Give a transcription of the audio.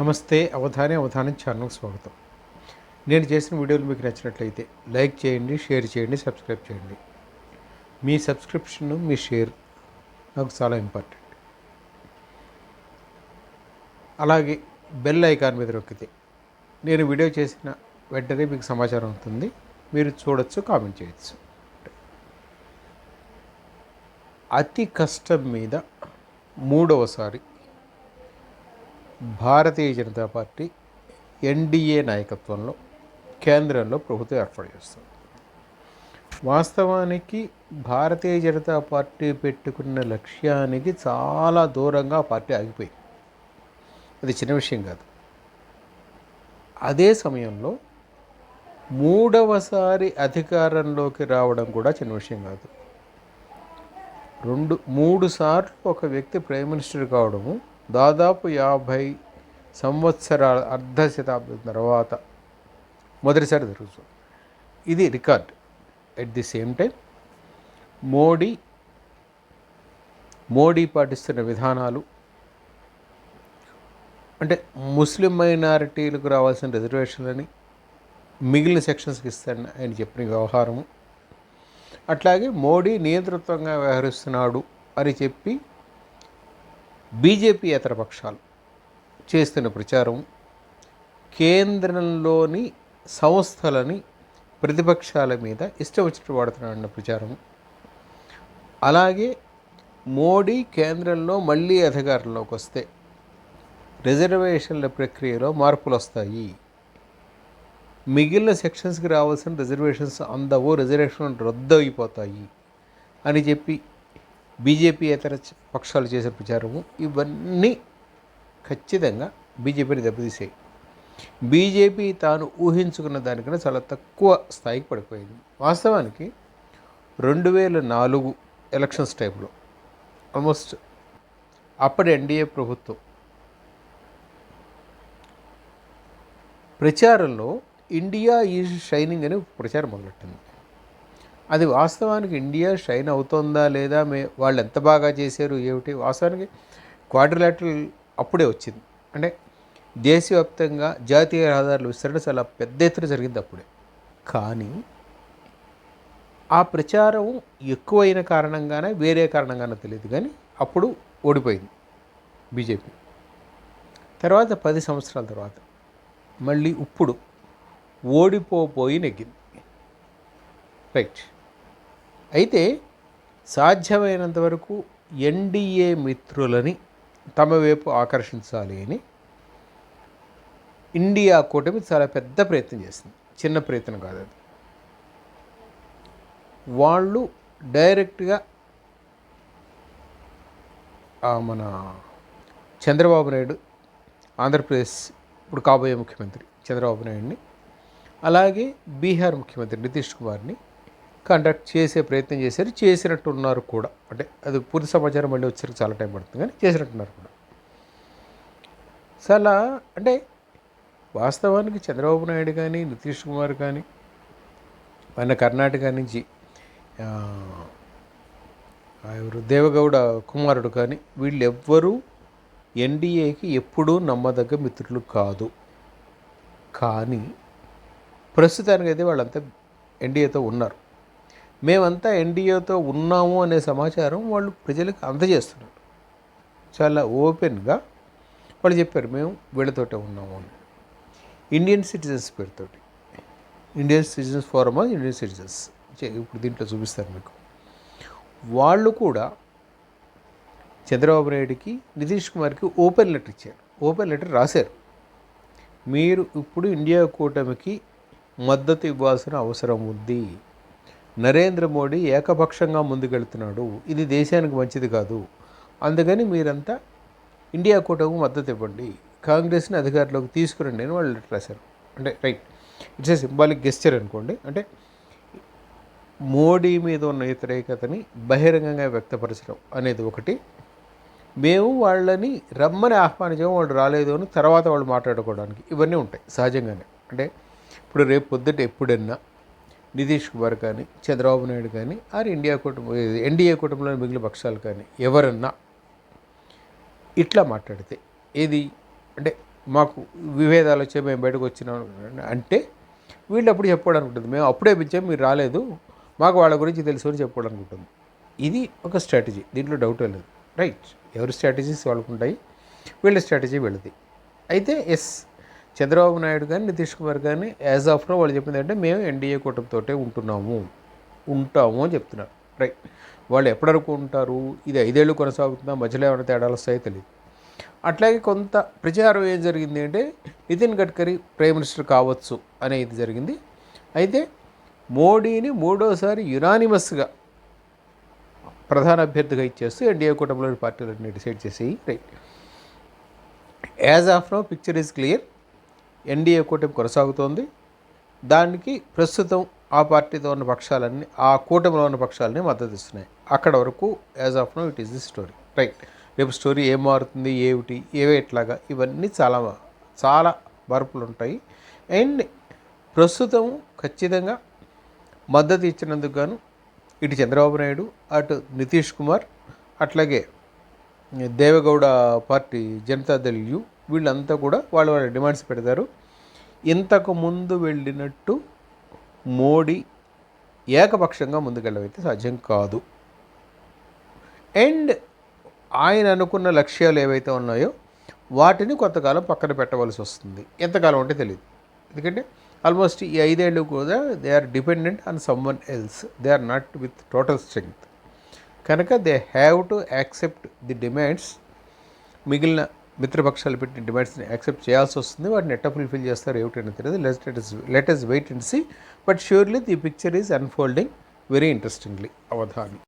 నమస్తే అవధానే అవధానం ఛానల్కి స్వాగతం. నేను చేసిన వీడియోలు మీకు నచ్చినట్లయితే లైక్ చేయండి షేర్ చేయండి సబ్స్క్రైబ్ చేయండి. మీ సబ్స్క్రిప్షన్ మీ షేర్ నాకు చాలా ఇంపార్టెంట్. అలాగే బెల్ ఐకాన్ మీద నొక్కితే నేను వీడియో చేసిన వెంటనే మీకు సమాచారం అవుతుంది మీరు చూడొచ్చు కామెంట్ చేయొచ్చు. అతి కష్టం మీద మూడవసారి భారతీయ జనతా పార్టీ ఎన్డీఏ నాయకత్వంలో కేంద్రంలో ప్రభుత్వం ఏర్పాటు చేస్తుంది. వాస్తవానికి భారతీయ జనతా పార్టీ పెట్టుకున్న లక్ష్యానికి చాలా దూరంగా పార్టీ ఆగిపోయింది. అది చిన్న విషయం కాదు. అదే సమయంలో మూడవసారి అధికారంలోకి రావడం కూడా చిన్న విషయం కాదు. రెండు మూడు సార్లు ఒక వ్యక్తి ప్రైమ్ మినిస్టర్ కావడము దాదాపు యాభై సంవత్సరాల అర్ధ శతాబ్దం తర్వాత మొదటిసారి జరుగుతుంది. ఇది record. At the same time Modi Modi పాటిస్తున్న విధానాలు అంటే ముస్లిం మైనారిటీలకు రావాల్సిన రిజర్వేషన్లని మిగిలిన సెక్షన్స్కి ఇస్తాను ఆయన చెప్పిన వ్యవహారము. అట్లాగే మోడీ నియంతృత్వంగా వ్యవహరిస్తున్నాడు అని చెప్పి బీజేపీ ఇతర పక్షాలు చేస్తున్న ప్రచారం కేంద్రంలోని సంస్థలని ప్రతిపక్షాల మీద ఇష్టం వచ్చినట్టు వాడుతున్నాడన్న ప్రచారం. అలాగే మోడీ కేంద్రంలో మళ్ళీ అధికారంలోకి వస్తే రిజర్వేషన్ల ప్రక్రియలో మార్పులు వస్తాయి. మిగిలిన సెక్షన్స్కి రావాల్సిన రిజర్వేషన్స్ అందవు రిజర్వేషన్ రద్దు అయిపోతాయి అని చెప్పి బీజేపీ ఇతర పక్షాలు చేసే ప్రచారము ఇవన్నీ ఖచ్చితంగా బీజేపీని దెబ్బతీసాయి. బీజేపీ తాను ఊహించుకున్న దానికన్నా చాలా తక్కువ స్థాయికి పడిపోయింది. వాస్తవానికి రెండు వేల నాలుగు ఎలక్షన్స్ టైంలో ఆల్మోస్ట్ అప్పటి ఎన్డీఏ ప్రభుత్వం ప్రచారంలో ఇండియా ఈజ్ షైనింగ్ అని ప్రచారం మొదలెట్టింది. అది వాస్తవానికి ఇండియా షైన్ అవుతుందా లేదా మే వాళ్ళు ఎంత బాగా చేశారు ఏమిటి? వాస్తవానికి క్వాడ్రిలాటరల్ అప్పుడే వచ్చింది. అంటే దేశవ్యాప్తంగా జాతీయ రహదారుల విస్తరణ చాలా పెద్ద ఎత్తున జరిగింది అప్పుడే. కానీ ఆ ప్రచారం ఎక్కువైన కారణంగానే వేరే కారణంగానే తెలియదు. కానీ అప్పుడు ఓడిపోయింది బీజేపీ. తర్వాత పది సంవత్సరాల తర్వాత మళ్ళీ ఇప్పుడు ఓడిపోపోయి నెగ్గింది. రైట్. అయితే సాధ్యమైనంత వరకు ఎన్డీఏ మిత్రులని తమ వైపు ఆకర్షించాలి అని ఇండియా కూటమి చాలా పెద్ద ప్రయత్నం చేసింది. చిన్న ప్రయత్నం కాదు అది. వాళ్ళు డైరెక్ట్గా మన చంద్రబాబు నాయుడు ఆంధ్రప్రదేశ్ ఇప్పుడు కాబోయే ముఖ్యమంత్రి చంద్రబాబు నాయుడిని అలాగే బీహార్ ముఖ్యమంత్రి నితీష్ కుమార్ని కాంటాక్ట్ చేసే ప్రయత్నం చేశారు. చేసినట్టు ఉన్నారు కూడా. అంటే అది పూర్తి సమాచారం మళ్ళీ వచ్చేసరికి చాలా టైం పడుతుంది. కానీ చేసినట్టున్నారు కూడా. చాలా అంటే వాస్తవానికి చంద్రబాబు నాయుడు కానీ నితీష్ కుమార్ కానీ మన కర్ణాటక నుంచి ఎవరు? దేవగౌడ కుమారుడు కానీ వీళ్ళు ఎవ్వరూ ఎన్డీఏకి ఎప్పుడూ నమ్మదగ్గ మిత్రులు కాదు. కానీ ప్రస్తుతానికైతే వాళ్ళంతా ఎన్డీఏతో ఉన్నారు. మేమంతా ఎన్డీఏతో ఉన్నాము అనే సమాచారం వాళ్ళు ప్రజలకు అందజేస్తున్నారు. చాలా ఓపెన్గా వాళ్ళు చెప్పారు మేము వీళ్ళతోటే ఉన్నాము అని. ఇండియన్ సిటిజన్స్ పేరుతోటి. Indian citizens forum of Indian citizens. ఇప్పుడు దీంట్లో చూపిస్తాను మీకు. వాళ్ళు కూడా చంద్రబాబు నాయుడికి నితీష్ కుమార్కి ఓపెన్ లెటర్ ఇచ్చారు. ఓపెన్ లెటర్ రాశారు. మీరు ఇప్పుడు ఇండియా కూటమికి మద్దతు ఇవ్వాల్సిన అవసరం ఉంది. నరేంద్ర మోడీ ఏకపక్షంగా ముందుకెళ్తున్నాడు. ఇది దేశానికి మంచిది కాదు. అందుకని మీరంతా ఇండియా కూటమికి మద్దతు ఇవ్వండి. కాంగ్రెస్ని అధికారంలోకి తీసుకురండి అని వాళ్ళు లెటర్ రాశారు. అంటే right. It's a symbolic gesture అనుకోండి. అంటే మోడీ మీద ఉన్న వ్యతిరేకతని బహిరంగంగా వ్యక్తపరచడం అనేది ఒకటి. మేము వాళ్ళని రమ్మని ఆహ్వానించాము వాళ్ళు రాలేదు అని తర్వాత వాళ్ళు మాట్లాడుకోవడానికి ఇవన్నీ ఉంటాయి సహజంగానే. అంటే ఇప్పుడు రేపు పొద్దుట ఎప్పుడన్నా నితీష్ కుమార్ కానీ చంద్రబాబు నాయుడు కానీ ఆర్ ఇండియా కుటుంబం ఎన్డీఏ కుటుంబంలోని మిగిలిన పక్షాలు కానీ ఎవరన్నా ఇట్లా మాట్లాడితే ఏది అంటే మాకు విభేదాలు వచ్చే మేము బయటకు వచ్చినాం అంటే వీళ్ళు అప్పుడు చెప్పుకోవడానికి ఉంటుంది మేము అప్పుడే పిలిచాం మీరు రాలేదు మాకు వాళ్ళ గురించి తెలుసు అని చెప్పుకోవడానికి ఉంటుంది ఇది ఒక స్ట్రాటజీ దీంట్లో డౌట్ లేదు. రైట్ ఎవరి స్ట్రాటజీస్ వాళ్ళకు ఉంటాయి వీళ్ళ స్ట్రాటజీ వీళ్ళది. అయితే ఎస్ చంద్రబాబు నాయుడు కానీ నితీష్ కుమార్ కానీ యాజ్ ఆఫ్ నో వాళ్ళు చెప్పింది అంటే మేము ఎన్డీఏ కూటమితోటే ఉంటున్నాము. ఉంటాము అని చెప్తున్నారు. రైట్ వాళ్ళు ఎప్పటివరకు ఉంటారు? ఇది ఐదేళ్ళు కొనసాగుతుందా? మధ్యలో ఏమైనా తేడాలు వస్తాయో తెలియదు అట్లాగే కొంత ప్రచారం ఏం జరిగింది అంటే నితిన్ గడ్కరీ ప్రైమ్ మినిస్టర్ కావచ్చు అనేది జరిగింది. అయితే మోడీని మూడోసారి యునానిమస్గా ప్రధాన అభ్యర్థిగా ఇచ్చేస్తూ ఎన్డీఏ కూటమిలోని పార్టీలన్నీ డిసైడ్ చేసి right as of now picture is clear NDA కూటమి కొనసాగుతోంది. దానికి ప్రస్తుతం ఆ పార్టీతో ఉన్న పక్షాలన్నీ ఆ కూటమిలో ఉన్న పక్షాలని మద్దతు ఇస్తున్నాయి అక్కడ వరకు as of now it is the story. Right. రేపు స్టోరీ ఏం మారుతుంది ఏమిటి ఏవే ఎట్లాగా ఇవన్నీ చాలా చాలా మార్పులు ఉంటాయి. అండ్ ప్రస్తుతం ఖచ్చితంగా మద్దతు ఇచ్చినందుకు గాను ఇటు చంద్రబాబు నాయుడు అటు నితీష్ కుమార్ అట్లాగే దేవగౌడ పార్టీ జనతాదళ్ యు వీళ్ళంతా కూడా వాళ్ళ వాళ్ళ డిమాండ్స్ పెడతారు. ఇంతకు ముందు వెళ్ళినట్టు మోడీ ఏకపక్షంగా ముందుకెళ్ళవైతే సాధ్యం కాదు. అండ్ ఆయన అనుకున్న లక్ష్యాలు ఏవైతే ఉన్నాయో వాటిని కొంతకాలం పక్కన పెట్టవలసి వస్తుంది. ఎంతకాలం అంటే తెలియదు ఎందుకంటే ఆల్మోస్ట్ ఈ ఐదేళ్ళు కూడా they are dependent on someone else. They are not with total strength. కనుక they have to accept the demands మిగిలిన మిత్రపక్షాలు పెట్టిన డిమాండ్స్ని యాక్సెప్ట్ చేయాల్సి వస్తుంది. వాటిని ఎట్ట ఫుల్ఫిల్ చేస్తారు ఏమిటని తెలియదు. Let us let us wait and see but surely the picture is unfolding very interestingly Avadhani.